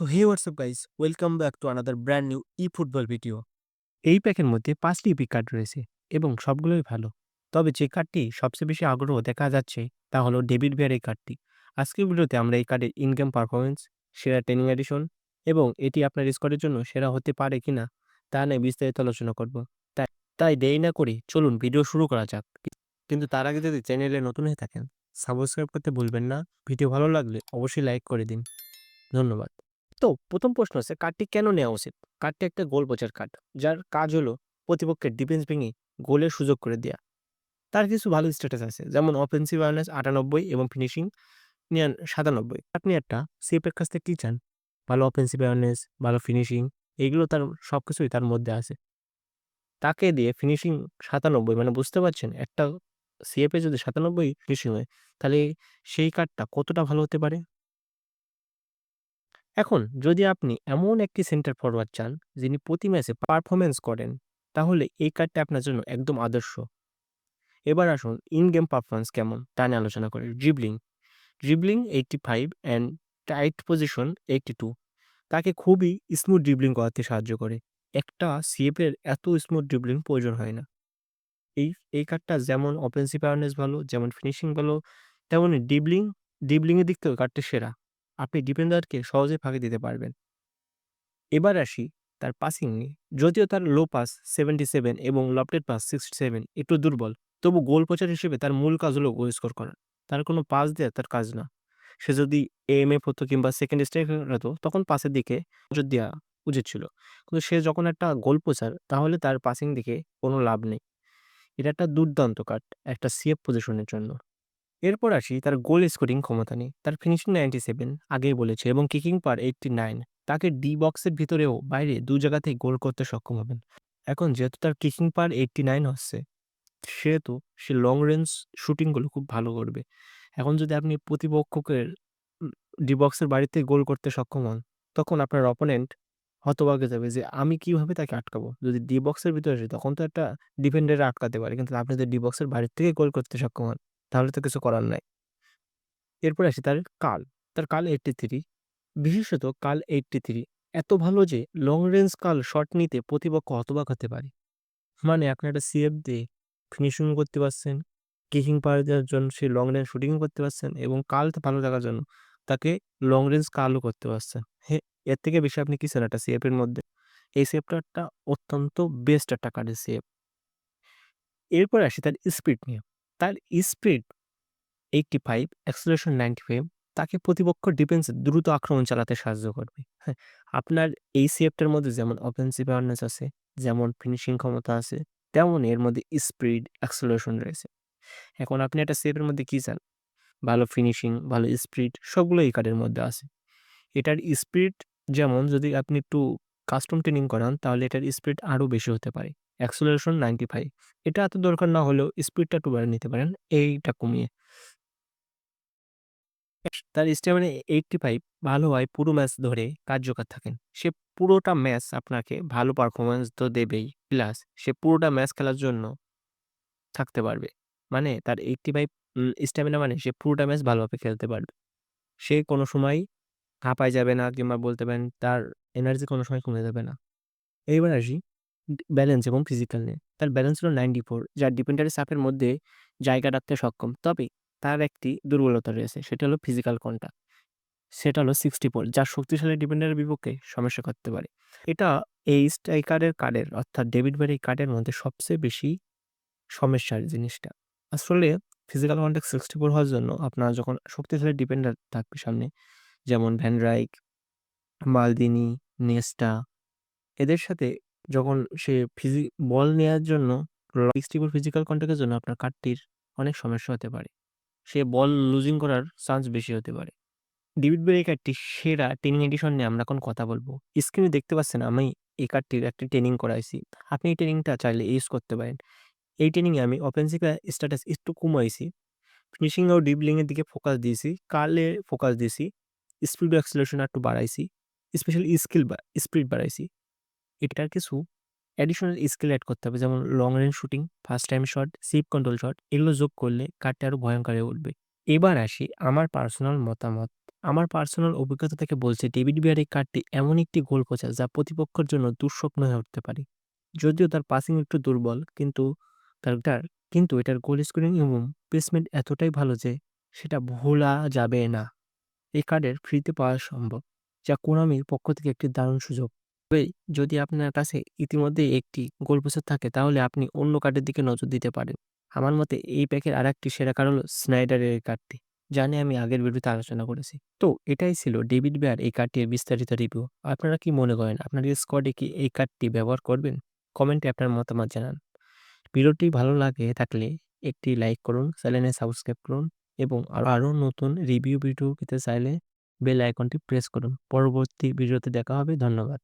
তো hey what's up guys, welcome back to another brand new E football video. এই প্যাকের মধ্যে পাঁচটি ইপিক কার্ড রয়েছে এবং সবগুলোই ভালো। তবে যে কার্ডটি সবচেয়ে বেশি আগ্রহ দেখা যাচ্ছে তা হলো ডেভিড ভিয়ার এই কার্ডটি। আজকের ভিডিওতে আমরা এই কার্ডের ইনকাম পারফরমেন্স সেরা ট্রেনিং এডিশন এবং এটি আপনার স্কোরের জন্য সেরা হতে পারে কিনা তা নিয়ে বিস্তারিত আলোচনা করব। তাই তাই দেরি না করে চলুন ভিডিও শুরু করা যাক। কিন্তু তার আগে যদি চ্যানেলে নতুন হয়ে থাকেন, সাবস্ক্রাইব করতে ভুলবেন না। ভিডিও ভালো লাগলে অবশ্যই লাইক করে দিন। ধন্যবাদ। তো প্রথম প্রশ্ন হচ্ছে, কার্ডটি কেন নেওয়া উচিত? কার্ডটি একটা গোল বোঝার কার্ড, যার কাজ হলো প্রতিপক্ষের ডিফেন্স ভেঙে গোলের সুযোগ করে দেওয়া তার কিছু ভালো স্ট্যাটাস আছে, যেমন অফেন্সিভ অ্যাওয়ারনেস আটানব্বই এবং ফিনিশিং নিয়ান সাতানব্বই। আপনি একটা সেফের কাছ থেকে কী চান? ভালো অফেন্সিভ অ্যাওয়ারনেস ভালো ফিনিশিং এইগুলো তার সব কিছুই তার মধ্যে আছে। তাকে দিয়ে ফিনিশিং সাতানব্বই মানে বুঝতে পারছেন? একটা সিএফে যদি সাতানব্বই ফিনিশিং হয়, তাহলে সেই কার্ডটা কতটা ভালো হতে পারে? এখন যদি আপনি এমন একটি সেন্টার ফরওয়ার্ড চান, যিনি প্রতি ম্যাচে পারফরমেন্স করেন, তাহলে এই কার্ডটা আপনার জন্য একদম আদর্শ। এবার আসুন ইন গেম পারফরমেন্স কেমন? তা নিয়ে আলোচনা করি। Dribbling dribbling eighty five and tight position eighty two তাকে খুবই স্মুথ ড্রিবলিং করাতে সাহায্য করে। একটা সিএফের এত স্মুথ ড্রিবলিং প্রয়োজন হয় না। এই এই কার্ডটা যেমন অফেন্সিভ অ্যাওয়ারনেস ভালো, যেমন ফিনিশিং ভালো, তেমনই ডিবলিং ডিবলিংয়ের দিক থেকেও কার্ডটা সেরা। আপনি ডিফেন্ডারকে সহজে ফাঁকি দিতে পারবেন। এবার আসি তার পাসিং নিয়ে। যদিও তার লো পাস সেভেন্টি সেভেন এবং লফটেড পাস সিক্সটি সেভেন একটু দুর্বল, তবু গোল প্রচার হিসেবে তার মূল কাজ হলো গোল স্কোর করা। তার কোনো পাস দেওয়া তার কাজ না। সে যদি এম এফ হতো কিংবা সেকেন্ড স্ট্রাইক হতো, তখন পাসের দিকে নজর দেওয়া উচিত ছিল। কিন্তু সে যখন একটা গোল প্রচার, তাহলে তার পাসিং দিকে কোনো লাভ নেই। এটা একটা দুর্দান্ত কাট একটা সিএফ পজিশনের জন্য। এরপর আসি তার গোল স্কোরিং ক্ষমতা নেই তার ফিনিশিং নাইনটি সেভেন আগেই বলেছে, এবং কিকিং পার এইটটি নাইন তাকে ডি বক্সের ভিতরেও বাইরে দু জায়গাতেই গোল করতে সক্ষম হবেন। এখন যেহেতু তার কিকিং পার এইটটি নাইন হচ্ছে, সেহেতু সে লং রেঞ্জ শুটিংগুলো খুব ভালো করবে। এখন যদি আপনি প্রতিপক্ষকে ডি বক্সের বাড়িতে গোল করতে সক্ষম হন, তখন আপনার অপোনেন্ট হতভাগে যাবে যে, আমি কীভাবে তাকে আটকাবো? যদি ডি বক্সের ভিতরে আসি, তখন তো একটা ডিফেন্ডারে আটকাতে পারে, কিন্তু আপনি যদি ডি বক্সের বাড়ির থেকে গোল করতে সক্ষম হন তাহলে তো কিছু করার নাই। এরপর আসি তার কাল। তার কাল এইটটি থ্রি বিশেষত কাল এইটটি থ্রি এত ভালো যে লং রেঞ্জ কাল শট নিতে প্রতিপক্ষ হতবাক হতে পারে। মানে আপনি একটা সিএফ দিয়ে ফিনিশিং করতে পারছেন কিকিং পাওয়ার দেওয়ার জন্য সে লং রেঞ্জ শুটিং করতে পারছেন এবং কালটা ভালো থাকার জন্য তাকে লং রেঞ্জ কালও করতে পারছেন। হ্যাঁ এর থেকে বেশি আপনি কি চান একটা সিএফের মধ্যে? এই সেফটা একটা অত্যন্ত বেস্ট একটা কার্ডের সেফ এরপর আসি তার স্পিড নিয়ে। তার speed eighty five acceleration ninety five তাকে প্রতিপক্ষ ডিফেন্সে দ্রুত আক্রমণ চালাতে সাহায্য করবে। হ্যাঁ আপনার এই সিএফটার মধ্যে যেমন অফেন্সিভ অ্যাওয়ারনেস আছে, যেমন ফিনিশিং ক্ষমতা আছে তেমন এর মধ্যে স্পিড অ্যাক্সেলেশন রয়েছে। এখন আপনি একটা সেফের মধ্যে কী চান? ভালো ফিনিশিং ভালো স্পিড সবগুলো এই কার্ডের মধ্যে আছে। এটার স্পিড যেমন যদি আপনি একটু কাস্টম ট্রেনিং করান, তাহলে এটার স্পিড আরও বেশি হতে পারে। অ্যাক্সেলারেশন নাইনটি ফাইভ এটা এত দরকার না হলেও স্পিডটা একটু বাড়িয়ে নিতে পারেন, এইটা কমিয়ে। তার স্ট্যামিনা এইটটি ফাইভ ভালো হয় পুরো ম্যাচ ধরে কার্যকর থাকেন। সে পুরোটা ম্যাচ আপনাকে ভালো পারফরমেন্স তো দেবেই প্লাস সে পুরোটা ম্যাচ খেলার জন্য থাকতে পারবে। মানে তার এইটটি ফাইভ স্ট্যামিনা মানে সে পুরোটা ম্যাচ ভালোভাবে খেলতে পারবে। সে কোনো সময় হাঁপায় যাবে না কিংবা বলতে পারেন তার এনার্জি কোনো সময় কমে যাবে না। এইবার আসি ব্যালেন্স এবং ফিজিক্যাল নিয়ে। তার ব্যালেন্স হলো নাইনটি ফোর যার ডিপেন্ডারি সাপের মধ্যে জায়গা রাখতে সক্ষম। তবে তার একটি দুর্বলতা রয়েছে, সেটা হলো ফিজিক্যাল কন্ট্যাক্ট সেটা হলো সিক্সটি ফোর যার শক্তিশালী ডিপেন্ডারের বিপক্ষে সমস্যা করতে পারে। এটা এই স্ট্রাইকারের কার্ডের, অর্থাৎ ডেভিড ব্যারি কার্ডের মধ্যে সবচেয়ে বেশি সমস্যার জিনিসটা। আসলে ফিজিক্যাল কন্ট্যাক্ট সিক্সটি ফোর হওয়ার জন্য আপনার যখন শক্তিশালী ডিপেন্ডার থাকবে সামনে, যেমন ভ্যানরাইক মালদিনি নেস্টা এদের সাথে যখন সে ফিজি, বল নেওয়ার জন্য সিক্সটি ফিজিক্যাল কন্ট্যাক্টের জন্য আপনার কার্ডটির অনেক সমস্যা হতে পারে। সে বল লুজিং করার চান্স বেশি হতে পারে। ডেভিড এই কার্ডটি সেরা ট্রেনিং এডিশন নিয়ে আমরা এখন কথা বলব। স্ক্রিনে দেখতে পাচ্ছেন আমি এই কার্ডটির একটি ট্রেনিং করাইছি। আপনি এই ট্রেনিংটা চাইলে ইউজ করতে পারেন। এই ট্রেনিংয়ে আমি অফেন্সিভ স্ট্যাটাস একটু কমাইছি। ফিনিশিং ও ডিবলিংয়ের দিকে ফোকাস দিয়েছি। কালে ফোকাস দিয়েছি। স্পিড অ্যাক্সিলেশন একটু বাড়াইছি। স্পেশালি স্কিল বা স্পিড বাড়াইছি। এটার কিছু অ্যাডিশনাল স্কিল অ্যাড করতে হবে। যেমন long range shooting first time shot chip control shot এগুলো যোগ করলে কার্ডটা আরও ভয়ঙ্কর হয়ে উঠবে। এবার আসি আমার পার্সোনাল মতামত। আমার পার্সোনাল অভিজ্ঞতা থেকে বলছে ডেভিড বিয়ার এই কার্ডটি এমন একটি গোল পৌঁছা যা প্রতিপক্ষের জন্য দুঃস্বপ্ন হয়ে উঠতে পারে। যদিও তার পাসিং একটু দুর্বল, কিন্তু তার কিন্তু এটার গোল স্কোরিং এবং প্লেসমেন্ট এতটাই ভালো যে সেটা ভোলা যাবে না। এই কার্ডের ফ্রিতে পাওয়া সম্ভব, যা কোনামির পক্ষ থেকে একটি দারুণ সুযোগ। তবে যদি আপনার কাছে ইতিমধ্যে একটি গোল পোস্টার থাকে, তাহলে আপনি অন্য কার্ডের দিকে নজর দিতে পারেন। আমার মতে এই প্যাকের আর একটি সেরা কার্ড হলো স্নাইডারের কার্ডটি, যা নিয়ে আমি আগের ভিডিওতে আলোচনা করেছি। তো এটাই ছিল ডেভিড বেয়ার এই কার্ডটির বিস্তারিত রিভিউ। আপনারা কি মনে করেন, আপনার স্কোয়াডে কি এই কার্ডটি ব্যবহার করবেন? কমেন্টে আপনার মতামত জানান। ভিডিওটি ভালো লাগে থাকলে একটি লাইক করুন চ্যানেলে সাবস্ক্রাইব করুন এবং আরও নতুন রিভিউ ভিডিও পেতে চাইলে বেল আইকনটি প্রেস করুন। পরবর্তী ভিডিওতে দেখা হবে, ধন্যবাদ।